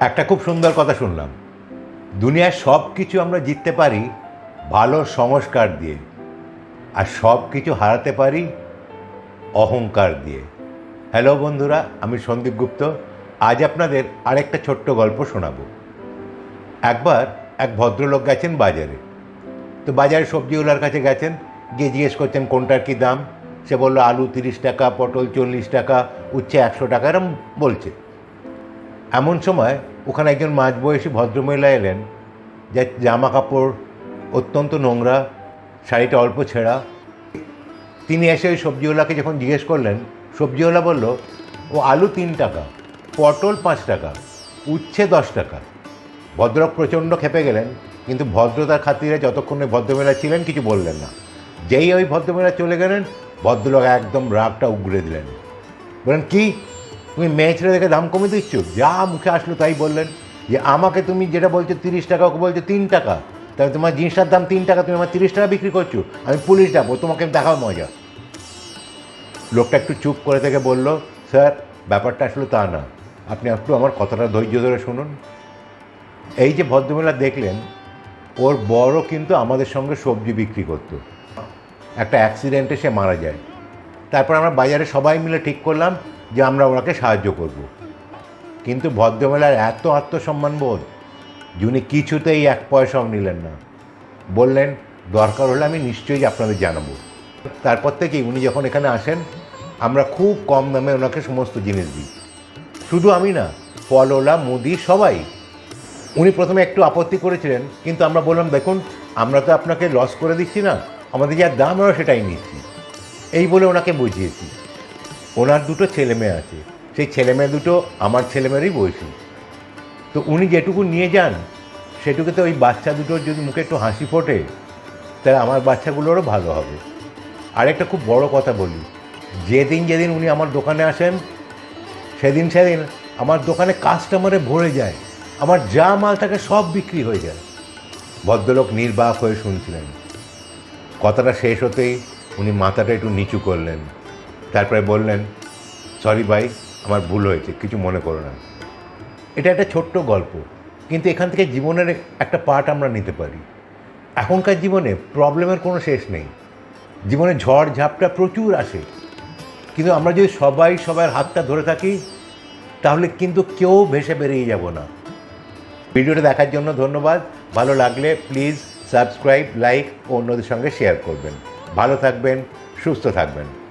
একটা খুব সুন্দর কথা শুনলাম। দুনিয়ার সব কিছু আমরা জিততে পারি ভালো সংস্কার দিয়ে আর সব কিছু হারাতে পারি অহংকার দিয়ে। হ্যালো বন্ধুরা, আমি সন্দীপ গুপ্ত। আজ আপনাদের আরেকটা ছোট্ট গল্প শোনাবো। একবার এক ভদ্রলোক গেছেন বাজারে। তো বাজারে সবজিওয়ালার কাছে গেছেন, গিয়ে জিজ্ঞেস করছেন, কোনটার কী দাম? সে বলল, আলু তিরিশ টাকা, পটল চল্লিশ টাকা, উচ্ছে একশো টাকা, এরম বলছে। এমন সময় ওখানে একজন মাঝবয়সী ভদ্রমহিলা এলেন যার জামা কাপড়, অত্যন্ত নোংরা, শাড়িটা অল্প ছেঁড়া। তিনি এসে ওই সবজিওয়ালাকে যখন জিজ্ঞেস করলেন, সবজিওয়ালা বলল, ও আলু তিন টাকা, পটল পাঁচ টাকা, উচ্ছে দশ টাকা। ভদ্রলোক প্রচণ্ড খেপে গেলেন, কিন্তু ভদ্রতার খাতিরে যতক্ষণে ভদ্রমহিলা ছিলেন কিছু বললেন না। যেই ওই ভদ্রমহিলা চলে গেলেন, ভদ্রলোক একদম রাগটা উগড়ে দিলেন। বলেন কি? তুমি মেয়ে ছেলে দেখে দাম কমে দিচ্ছ? যা মুখে আসলো তাই বললেন। যে আমাকে তুমি যেটা বলছো তিরিশ টাকা, ওকে বলছো তিন টাকা। তাহলে তোমার জিনিসটার দাম তিন টাকা, তুমি আমার তিরিশ টাকা বিক্রি করছ। আমি পুলিশ ডাকবো, তোমাকে দেখাও মজা। লোকটা একটু চুপ করে থেকে বলল, স্যার, ব্যাপারটা আসলে তা না। আপনি একটু আমার কথাটা ধৈর্য ধরে শুনুন। এই যে ভদ্রমহিলা দেখলেন, ওর বড় কিন্তু আমাদের সঙ্গে সবজি বিক্রি করতো। একটা অ্যাক্সিডেন্টে সে মারা যায়। তারপর আমরা বাজারে সবাই মিলে ঠিক করলাম। যে আমরা ওনাকে সাহায্য করব। কিন্তু ভদ্রমহিলার এত আত্মসম্মান বোধ যিনি কিছুতেই এক পয়সাও নিলেন না। বললেন, দরকার হলে আমি নিশ্চয়ই আপনাদের জানাব। তারপর থেকেই উনি যখন এখানে আসেন, আমরা খুব কম দামে ওনাকে সমস্ত জিনিস দিই। শুধু আমি না ফলওলা মুদি, সবাই। উনি প্রথমে একটু আপত্তি করেছিলেন, কিন্তু আমরা বললাম, দেখুন, আমরা তো আপনাকে লস করে দিচ্ছি না, আমাদের যা দাম, আমরা সেটাই নিচ্ছি। এই বলে ওনাকে বুঝিয়েছি। ওনার দুটো ছেলে মেয়ে আছে। সেই ছেলে মেয়ে দুটো আমার ছেলে মেয়েরই বয়সী। তো উনি যেটুকু নিয়ে যান সেটুকুতে ওই বাচ্চা দুটোর যদি মুখে একটু হাসি ফোটে, তাহলে আমার বাচ্চাগুলোরও ভালো হবে। আরেকটা খুব বড় কথা বলি, যেদিন যেদিন উনি আমার দোকানে আসেন, সেদিন সেদিন আমার দোকানে কাস্টমারে ভরে যায়, আমার যা মাল থাকে সব বিক্রি হয়ে যায়। ভদ্রলোক নির্বাক হয়ে শুনছিলেন। কথাটা শেষ হতেই উনি মাথাটা একটু নিচু করলেন। তারপরে বললেন সরি ভাই, আমার ভুল হয়েছে, কিছু মনে করো না। এটা একটা ছোট্ট গল্প, কিন্তু এখান থেকে জীবনের একটা পার্ট আমরা নিতে পারি। এখনকার জীবনে প্রবলেমের কোনো শেষ নেই। জীবনে ঝড়, ঝাপটা প্রচুর আসে। কিন্তু আমরা যদি সবাই সবার হাতটা ধরে থাকি, তাহলে কিন্তু কেউ ভেসে বেরিয়ে যাব না। ভিডিওটা দেখার জন্য ধন্যবাদ। ভালো লাগলে প্লিজ সাবস্ক্রাইব, লাইক ও অন্যদের সঙ্গে শেয়ার করবেন। ভালো থাকবেন, সুস্থ থাকবেন।